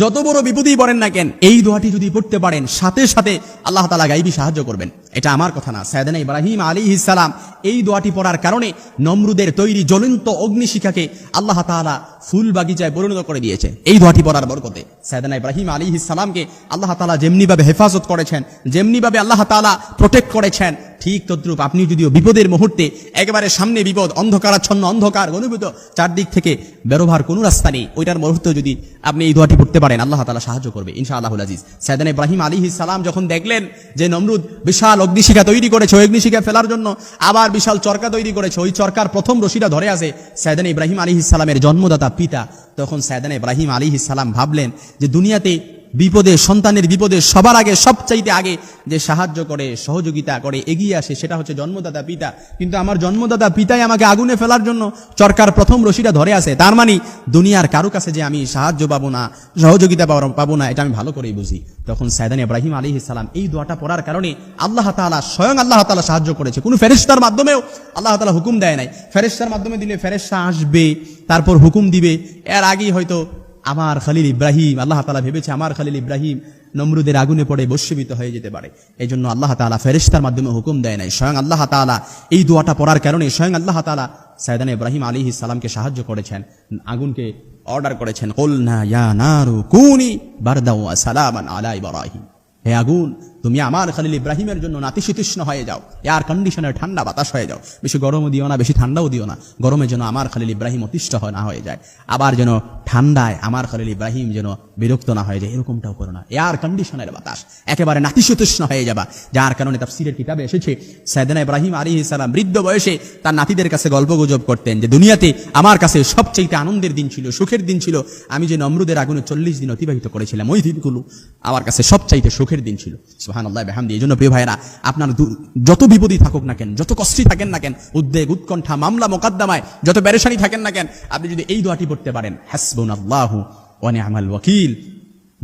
যত বড় বিপদেই পড়েন না কেন, এই দোয়াটি যদি পড়তে পারেন, সাথে সাথে আল্লাহ তালা গাইবি সাহায্য করবেন। এটা আমার কথা না। সায়দানা ইব্রাহিম আলী ইসালাম এই দোয়াটি পড়ার কারণে নমরুদের তৈরি জ্বলন্ত অগ্নিশিখাকে আল্লাহ তাআলা ফুল বাগিচায় পরিণত করে দিয়েছে। এই দোয়াটি পড়ার বরকতে সায়দানা ইব্রাহিম আলী ইসালামকে আল্লাহ তালা যেমনিভাবে হেফাজত করেছেন, যেমনিভাবে আল্লাহ তাআলা প্রোটেক্ট করেছেন ঠিক তদ্রুপ আপনি যদিও বিপদের মুহূর্তে একেবারে সামনে বিপদ, অন্ধকারাচ্ছন্ন, অন্ধকার অনুভূত চারদিক থেকে বেরোবার কোনো রাস্তা নেই, ওইটার মুহূর্তে যদি আপনি এই দোয়াটি পড়তে পারেন, আল্লাহ তালা সাহায্য করবে ইনশা আল্লাহুল আজিজ। সাইদান ইব্রাহিম আলী সালাম যখন দেখলেন যে নমরুদ বিশাল অগ্নিশিখা তৈরি করেছে, ওই অগ্নিশিখা ফেলার জন্য আবার বিশাল চরকা তৈরি করেছে, ওই চরকার প্রথম রশিটা ধরে আছে সাইদান ইব্রাহিম আলী সালামের জন্মদাতা পিতা। তখন সাইদান ইব্রাহিম আলী সালাম ভাবলেন যে দুনিয়াতে বিপদে, সন্তানের বিপদে, সবার আগে, সবচাইতে আগে যে সাহায্য করে, সহযোগিতা করে, এগিয়ে আসে, সেটা হচ্ছে জন্মদাতা পিতা। কিন্তু আমার জন্মদাতা পিতাই আমাকে আগুনে ফেলার জন্য চরকার প্রথম রশিটা ধরে আছে। তার মানে দুনিয়ার কারও কাছে যে আমি সাহায্য পাবো না, সহযোগিতা পাবো- না, এটা আমি ভালো করেই বুঝি। তখন সাইদান ইব্রাহিম আলী সালাম এই দোয়াটা পড়ার কারণে আল্লাহ তাআলা, স্বয়ং আল্লাহ তাআলা সাহায্য করেছে। কোনো ফেরেশতার মাধ্যমেও আল্লাহ তাআলা হুকুম দেয় নাই। ফেরেশতার মাধ্যমে দিলে ফেরেশতা আসবে, তারপর হুকুম দিবে। এর আগেই হয়তো আমার খালিল ইব্রাহিম, আল্লাহ তালা ভেবেছে আমার খালিল ইব্রাহিম নমরুদের আগুনে পড়ে বস্যবিত হয়ে যেতে পারে। এই জন্য আল্লাহ তালা ফেরিস্তার মাধ্যমে হুকুম দেয় নাই। স্বয়ং আল্লাহ তালা এই দোয়াটা পড়ার কারণে স্বয়ং আল্লাহ তালা সাইদান ইব্রাহিম আলী ইসালামকে সাহায্য করেছেন, আগুনকে অর্ডার করেছেন। কলনা ইয়া নারু কুনি বারদাউ সালামান আলা ইব্রাহিম। হে আগুন, তুমি আমার খালিল ইব্রাহিমের জন্য নাতিশীতৃষ্ণ হয়ে যাও। এয়ার কন্ডিশনের ঠান্ডা বাতাস হয়ে যাও। বেশি গরমও দিও না, বেশি ঠান্ডাও দিও না। গরমে যেন আমার খালিল ইব্রাহিম অতিষ্ঠ হয় না হয়ে যায়। আবার যেন ঠান্ডায় আমার খালিল ইব্রাহিম যেন বিরক্ত না হয়ে যায়, এরকমটাও করো না। এয়ার কন্ডিশনের বাতাস, একেবারে নাতিশীতৃষ্ণ হয়ে যাবা। যার কারণে তাফসিরের কিতাবে এসেছে সাইদানা ইব্রাহিম আলী ইসলাম বৃদ্ধ বয়সে তার নাতিদের কাছে গল্প গুজব করতেন যে, দুনিয়াতে আমার কাছে সবচেয়ে আনন্দের দিন ছিল, সুখের দিন ছিল। আমি যে নমরুদের আগুনে চল্লিশ দিন অতিবাহিত করেছিলাম, ওই দিনগুলো আমার কাছে সবচাইতে সুখের দিন ছিল। সুহান আল্লাহ বেহামদি। এই জন্য প্রিয় ভাইরা আপনার যত বিপদই থাকুক না কেন, যত কষ্টই থাকেন না কেন, উদ্বেগ, উৎকণ্ঠা, মামলা, মোকদ্দমায়, যত পেরেশানি থাকেন না কেন, আপনি যদি এই দোয়াটি পড়তে পারেন হাসবুন আল্লাহ ওয়ানে আমাল ওয়াকিল,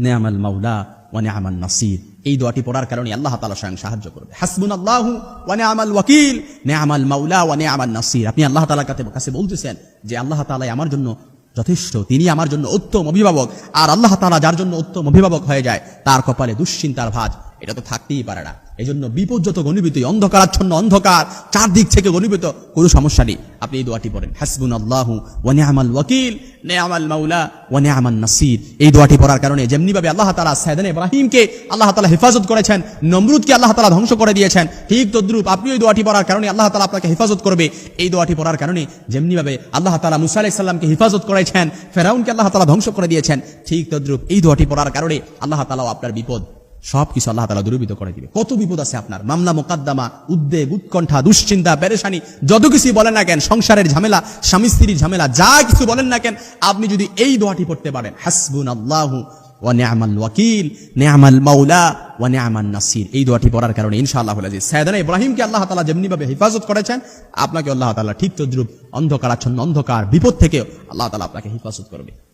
নেয়ামাল মাউলা ওয়ানে আমাল নাসির। এই দোয়াটি পড়ার কারণে আল্লাহ তালা স্বয়ং সাহায্য করবে। হাসবুন আল্লাহ ওয়ানে আমাল ওয়াকিল, নেয়ামাল মাউলা ওয়ানে আমাল নাসির। আপনি আল্লাহ তালার কাছে বলতেছেন যে আল্লাহ তালাই আমার জন্য যথেষ্ট। তিনি আমার জন্য উত্তম অভিভাবক। আর আল্লাহ তালা যার জন্য উত্তম অভিভাবক হয়ে যায়, তার কপালে দুশ্চিন্তার ভাজ। এটা তো থাকতেই পারে না। এই জন্য বিপদ যত গণিবিত অন্ধকারাচ্ছন্ন অন্ধকার চারদিক থেকে গণিবিত কোনো সমস্যা নেই। আপনি এই দোয়াটি পড়েন। হাসবুন আল্লাহ ওয়ানে আমাল ওয়াকিল, নেয়ামাল মাউলা ওয়ানে আমান নাসির। এই দোয়াটি পড়ার কারণে যেমনিভাবে আল্লাহ তালা সাইদান ইব্রাহিমকে আল্লাহ তালা হেফাজত করেছেন, নমরুদকে আল্লাহ তালা ধ্বংস করে দিয়েছেন, ঠিক তদ্রুপ আপনি ওই দোয়াটি পড়ার কারণে আল্লাহ তালা আপনাকে হেফাজত করবে। এই দোয়াটি পড়ার কারণে যেমনিভাবে আল্লাহ তালা মুসা আলাইসাল্লামকে হেফাজত করেছেন, ফেরাউনকে আল্লাহ তালা ধ্বংস করে দিয়েছেন, ঠিক তদ্রুপ এই দোয়াটি পড়ার কারণে আল্লাহ তালাও আপনার বিপদ সব কিছু আল্লাহ তালা দূরীভূত করে দিবে। কত বিপদ আছে আপনার? মামলা, মোকদ্দমা, উদ্বেগ, উৎকণ্ঠা, দুশ্চিন্তা, পেরেশানি, যত কিছু বলেন না কেন, সংসারের ঝামেলা, স্বামী স্ত্রীর ঝামেলা, যা কিছু বলেন না কেন, আপনি যদি এই দোয়াটি পড়তে পারেন হাসবুন আল্লাহু ওয়া নি'মাল ওয়াকিল নি'মাল মাওলা ওয়া নি'মান নাসির। এই দোয়াটি পড়ার কারণে ইনশাআল্লাহ আজিজ সাইয়েদানা ইব্রাহিমকে আল্লাহ তাআলা যেমনিভাবে হেফাজত করেছেন, আপনাকে আল্লাহ তাআলা ঠিক তদ্রুপ, অন্ধকারাচ্ছন্ন, অন্ধকার বিপদ থেকে আল্লাহ তাআলা আপনাকে হেফাজত করবে।